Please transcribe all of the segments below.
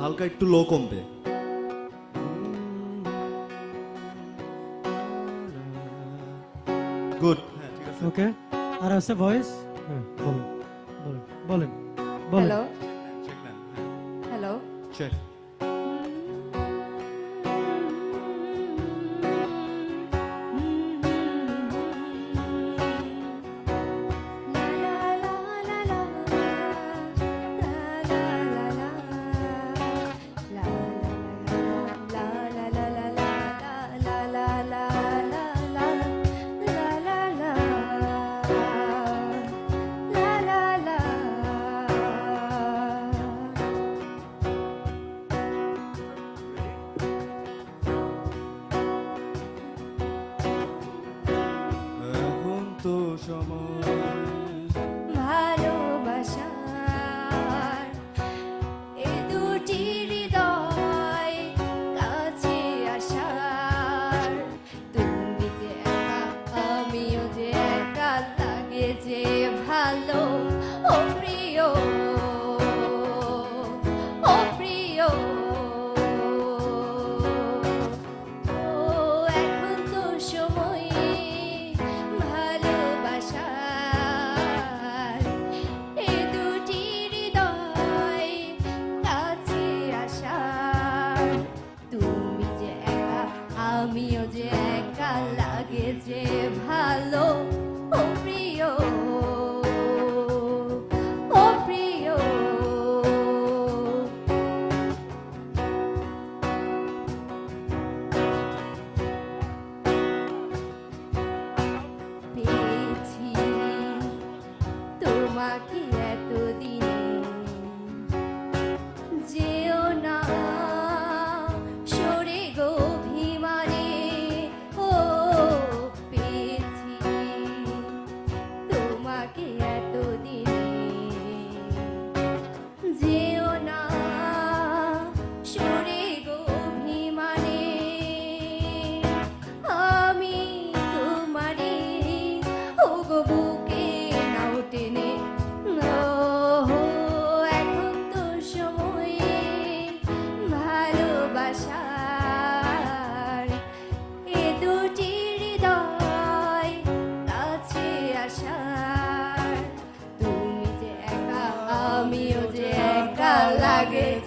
হালকা একটু লো কমবে। গুড ওকে হ্যাঁ, আর আছে ভয়েস হ্যাঁ, বলেন। বলেন। বলেন। Hello hello check allá. আমিও যে একা লাগে যে ভালো ও প্রিয় ও প্রিয়। পেয়েছি তোমাকে did.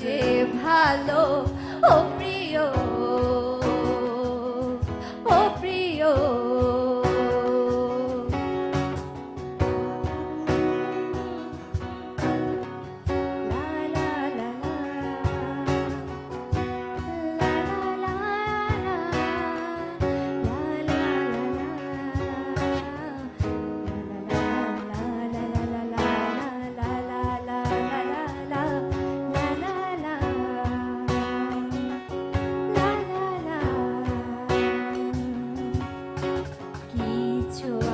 যে ভালো ও to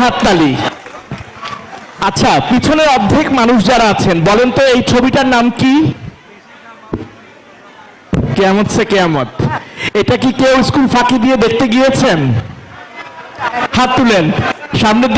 হাততালি। আচ্ছা পিছনে অর্ধেক মানুষ যারা আছেন, বলেন তো এই ছবিটার নাম কি? কেয়ামত সে কেয়ামত। এটা কি কেউ স্কুল ফাঁকি দিয়ে দেখতে গিয়েছেন? হাত তুলেন। সামনের দিকে